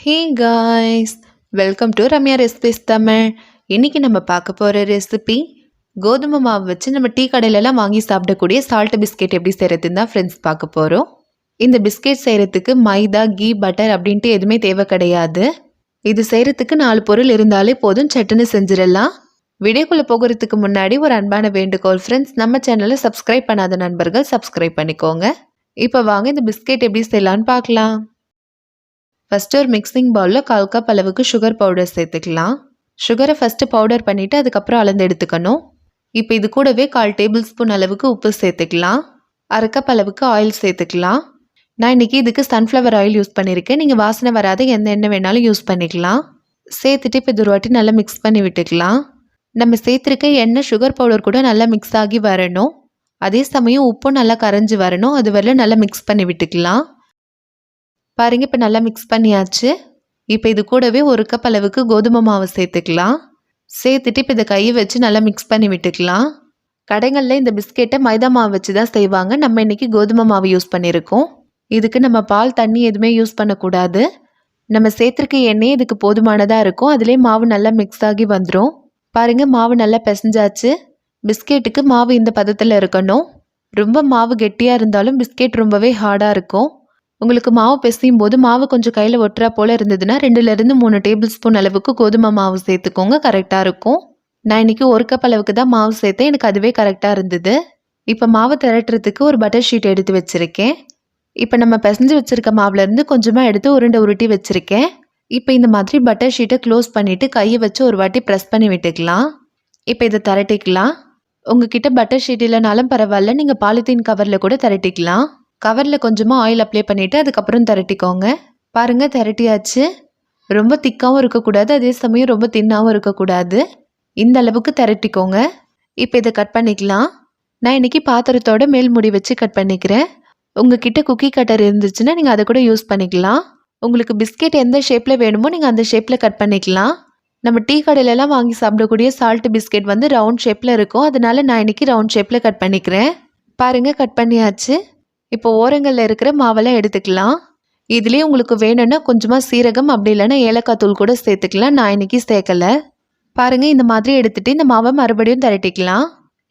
Hey guys welcome to Ramya recipes Tamil இன்றைக்கி நம்ம பார்க்க போகிற ரெசிபி கோதுமை மாவு வச்சு நம்ம டீ கடையிலலாம் வாங்கி சாப்பிடக்கூடிய சால்ட் பிஸ்கெட் எப்படி செய்கிறதுன்னு தான் ஃப்ரெண்ட்ஸ் பார்க்க போகிறோம் இந்த பிஸ்கெட் செய்கிறதுக்கு மைதா கீ பட்டர் அப்படின்ட்டு எதுவுமே தேவை கிடையாது. இது செய்கிறதுக்கு நாலு பொருள் இருந்தாலே போதும் சட்டுன்னு செஞ்சிடலாம். வீடியோக்குள்ளே போகிறதுக்கு முன்னாடி ஒரு அன்பான வேண்டுகோள் ஃப்ரெண்ட்ஸ் நம்ம சேனலை சப்ஸ்கிரைப் பண்ணாத நண்பர்கள் சப்ஸ்கிரைப் பண்ணிக்கோங்க. இப்போ வாங்க இந்த பிஸ்கெட் எப்படி செய்யலான்னு பார்க்கலாம். ஃபஸ்ட்டு ஒரு மிக்சிங் பவுலில் கால் கப் அளவுக்கு சுகர் பவுடர் சேர்த்துக்கலாம். சுகரை ஃபஸ்ட்டு பவுடர் பண்ணிவிட்டு அதுக்கப்புறம் அளந்து எடுத்துக்கணும். இப்போ இது கூடவே கால் டேபிள் ஸ்பூன் அளவுக்கு உப்பு சேர்த்துக்கலாம். அரை கப் அளவுக்கு ஆயில் சேர்த்துக்கலாம். நான் இன்றைக்கி இதுக்கு சன்ஃப்ளவர் ஆயில் யூஸ் பண்ணியிருக்கேன் நீங்கள் வாசனை வராத எந்த எண்ணெய் வேணாலும் யூஸ் பண்ணிக்கலாம். சேர்த்துட்டு இப்போ இது ஒரு வாட்டி நல்லா மிக்ஸ் பண்ணி விட்டுக்கலாம். நம்ம சேர்த்துருக்க எண்ணெய் சுகர் பவுடர் கூட நல்லா மிக்ஸ் ஆகி வரணும். அதே சமயம் உப்பும் நல்லா கரைஞ்சி வரணும். அது வரல நல்லா மிக்ஸ் பண்ணி விட்டுக்கலாம். பாருங்க இப்போ நல்லா மிக்ஸ் பண்ணியாச்சு. இப்போ இது கூடவே ஒரு கப் அளவுக்கு கோதுமை மாவு சேர்த்துக்கலாம். சேர்த்துட்டு இப்போ இதை கையை வச்சு நல்லா மிக்ஸ் பண்ணி விட்டுக்கலாம். கடைகளில் இந்த பிஸ்கெட்டை மைதா மாவு வச்சு தான் செய்வாங்க. நம்ம இன்றைக்கி கோதுமை மாவு யூஸ் பண்ணியிருக்கோம். இதுக்கு நம்ம பால் தண்ணி எதுவுமே யூஸ் பண்ணக்கூடாது. நம்ம சேர்த்துருக்க எண்ணெய் இதுக்கு போதுமானதாக இருக்கும். அதுலேயே மாவு நல்லா மிக்ஸ் ஆகி வந்துடும் பாருங்கள் மாவு நல்லா பிசைஞ்சாச்சு. பிஸ்கெட்டுக்கு மாவு இந்த பதத்தில் இருக்கணும். ரொம்ப மாவு கெட்டியாக இருந்தாலும் பிஸ்கெட் ரொம்பவே ஹார்டாக இருக்கும். உங்களுக்கு மாவு பிசையும் போது மாவு கொஞ்சம் கையில் ஒட்டுறா போல் இருந்ததுன்னா ரெண்டுலேருந்து மூணு டேபிள் ஸ்பூன் அளவுக்கு கோதுமை மாவு சேர்த்துக்கோங்க. கரெக்டாக இருக்கும். நான் இன்றைக்கி ஒரு கப் அளவுக்கு தான் மாவு சேர்த்தேன். எனக்கு அதுவே கரெக்டாக இருந்தது. இப்போ மாவு திரட்டுறதுக்கு ஒரு பட்டர் ஷீட் எடுத்து வச்சுருக்கேன். இப்போ நம்ம பிசைஞ்சு வச்சுருக்க மாவுலேருந்து கொஞ்சமாக எடுத்து உருண்டை உருட்டி வச்சுருக்கேன். இப்போ இந்த மாதிரி பட்டர் ஷீட்டை க்ளோஸ் பண்ணிவிட்டு கையை வச்சு ஒரு வாட்டி ப்ரெஸ் பண்ணி விட்டுக்கலாம். இப்போ இதை திரட்டிக்கலாம். உங்ககிட்ட பட்டர் ஷீட் இல்லைனாலும் பரவாயில்ல. நீங்கள் பாலித்தீன் கவரில் கூட திரட்டிக்கலாம். கவரில் கொஞ்சமாக ஆயில் அப்ளை பண்ணிவிட்டு அதுக்கப்புறம் திரட்டிக்கோங்க. பாருங்கள் திரட்டியாச்சு. ரொம்ப திக்காகவும் இருக்கக்கூடாது அதே சமயம் ரொம்ப தின்னாகவும் இருக்கக்கூடாது. இந்த அளவுக்கு திரட்டிக்கோங்க. இப்போ இதை கட் பண்ணிக்கலாம். நான் இன்றைக்கி பாத்திரத்தோட மேல் முடி வச்சு கட் பண்ணிக்கிறேன். உங்ககிட்ட குக்கி கட்டர் இருந்துச்சுன்னா நீங்கள் அதை கூட யூஸ் பண்ணிக்கலாம். உங்களுக்கு பிஸ்கெட் எந்த ஷேப்பில் வேணுமோ நீங்கள் அந்த ஷேப்பில் கட் பண்ணிக்கலாம். நம்ம டீ கடையிலலாம் வாங்கி சாப்பிடக்கூடிய சால்ட் பிஸ்கெட் வந்து ரவுண்ட் ஷேப்பில் இருக்கும். அதனால நான் இன்றைக்கி ரவுண்ட் ஷேப்பில் கட் பண்ணிக்கிறேன். பாருங்கள் கட் பண்ணியாச்சு. இப்போ ஓரங்களில் இருக்கிற மாவெல்லாம் எடுத்துக்கலாம். இதுலேயே உங்களுக்கு வேணும்னா கொஞ்சமாக சீரகம் அப்படி இல்லைன்னா ஏலக்காய் தூள் கூட சேர்த்துக்கலாம். நான் இன்றைக்கி சேர்க்கலை. பாருங்கள் இந்த மாதிரி எடுத்துகிட்டு இந்த மாவை மறுபடியும் திரட்டிக்கலாம்.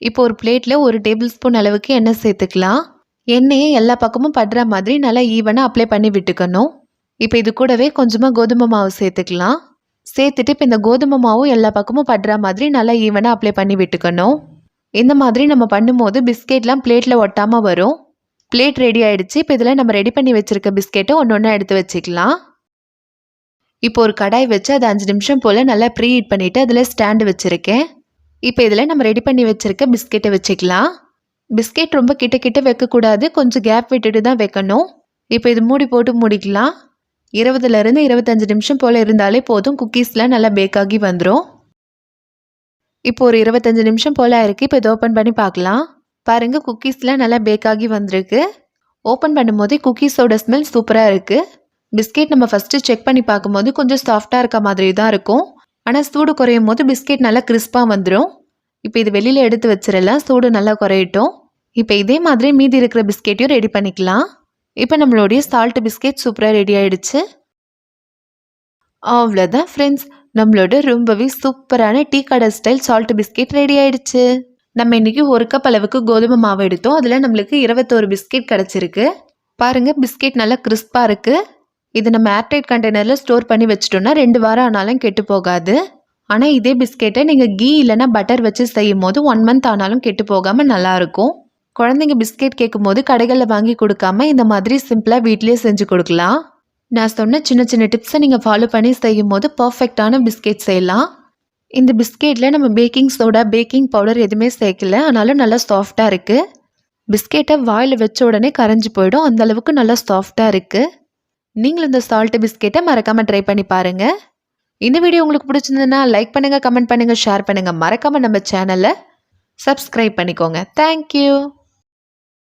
இப்போ ஒரு பிளேட்டில் ஒரு டேபிள் ஸ்பூன் அளவுக்கு எண்ணெய் சேர்த்துக்கலாம். எண்ணெயை எல்லா பக்கமும் படுற மாதிரி நல்லா ஈவனாக அப்ளை பண்ணி விட்டுக்கணும். இப்போ இது கூடவே கொஞ்சமாக கோதுமை மாவு சேர்த்துக்கலாம். சேர்த்துட்டு இப்போ இந்த கோதுமை மாவும் எல்லா பக்கமும் படுற மாதிரி நல்லா ஈவனாக அப்ளை பண்ணி விட்டுக்கணும். இந்த மாதிரி நம்ம பண்ணும்போது பிஸ்கெட்லாம் பிளேட்டில் ஒட்டாமல் வரும். பிளேட் ரெடி ஆயிடுச்சு. இப்போ இதில் நம்ம ரெடி பண்ணி வச்சுருக்க பிஸ்கெட்டை ஒன்று ஒன்றா எடுத்து வச்சுக்கலாம். இப்போ ஒரு கடாய் வச்சு அதை அஞ்சு நிமிஷம் போல் நல்லா ப்ரீ ஹீட் பண்ணிவிட்டு அதில் ஸ்டாண்டு வச்சுருக்கேன். இப்போ இதில் நம்ம ரெடி பண்ணி வச்சுருக்க பிஸ்கெட்டை வச்சுக்கலாம். பிஸ்கெட் ரொம்ப கிட்ட கிட்ட வைக்கக்கூடாது. கொஞ்சம் கேப் விட்டுட்டு தான் வைக்கணும். இப்போ இது மூடி போட்டு மூடிக்கலாம். இருபதுலேருந்து இருபத்தஞ்சு நிமிஷம் போல் இருந்தாலே போதும். குக்கீஸ்லாம் நல்லா பேக் ஆகி வந்துடும் இப்போ ஒரு இருபத்தஞ்சு நிமிஷம் போல் இருக்குது இப்போ இதை ஓப்பன் பண்ணி பார்க்கலாம். பாருங்கள் குக்கீஸ்லாம் நல்லா பேக் ஆகி வந்திருக்கு. ஓப்பன் பண்ணும்போது குக்கீஸோட ஸ்மெல் சூப்பராக இருக்குது பிஸ்கெட் நம்ம ஃபஸ்ட்டு செக் பண்ணி பார்க்கும்போது கொஞ்சம் சாஃப்டாக இருக்க மாதிரி தான் இருக்கும். ஆனால் சூடு குறையும் போது பிஸ்கெட் நல்லா கிறிஸ்பாக வந்துடும் இப்போ இது வெளியில் எடுத்து வச்சிடலாம் சூடு நல்லா குறையட்டும். இப்போ இதே மாதிரி மீதி இருக்கிற பிஸ்கெட்டையும் ரெடி பண்ணிக்கலாம். இப்போ நம்மளுடைய சால்ட் பிஸ்கெட் சூப்பராக ரெடி ஆகிடுச்சு அவ்வளோதான் ஃப்ரெண்ட்ஸ் நம்மளோட ரொம்பவே சூப்பரான டீ கடை ஸ்டைல் சால்ட் பிஸ்கெட் ரெடி ஆயிடுச்சு. நம்ம இன்றைக்கி ஒரு கப் அளவுக்கு கோதுமை மாவு எடுத்தோம். அதில் நம்மளுக்கு இருபத்தோரு பிஸ்கெட் கிடச்சிருக்கு. பாருங்கள் பிஸ்கெட் நல்லா கிறிஸ்பாக இருக்குது இது நம்ம ஏர்டைட் கண்டெய்னரில் ஸ்டோர் பண்ணி வச்சிட்டோம்னா ரெண்டு வாரம் ஆனாலும் கெட்டு போகாது. ஆனால் இதே பிஸ்கெட்டை நீங்கள் கீ இல்லைனா பட்டர் வச்சு செய்யும் போது ஒன் மந்த் ஆனாலும் கெட்டு போகாமல் நல்லாயிருக்கும் குழந்தைங்க பிஸ்கெட் கேட்கும் போது கடைகளில் வாங்கி கொடுக்காம இந்த மாதிரி சிம்பிளாக வீட்லேயே செஞ்சு கொடுக்கலாம். நான் சொன்ன சின்ன சின்ன டிப்ஸை நீங்கள் ஃபாலோ பண்ணி செய்யும் போது பர்ஃபெக்டான பிஸ்கெட் செய்யலாம். இந்த பிஸ்கெட்டில் நம்ம பேக்கிங் சோடா பேக்கிங் பவுடர் எதுவுமே சேர்க்கல. ஆனாலும் நல்லா சாஃப்டாக இருக்குது பிஸ்கெட்டை வாயில் வச்ச உடனே கரைஞ்சி போயிடும். அந்தளவுக்கு நல்லா சாஃப்டாக இருக்குது நீங்களும் இந்த சால்ட்டு பிஸ்கெட்டை மறக்காமல் ட்ரை பண்ணி பாருங்கள் இந்த வீடியோ உங்களுக்கு பிடிச்சிருந்ததுன்னா லைக் பண்ணுங்கள் கமெண்ட் பண்ணுங்கள் ஷேர் பண்ணுங்கள் மறக்காமல் நம்ம சேனலை சப்ஸ்கிரைப் பண்ணிக்கோங்க. தேங்க்யூ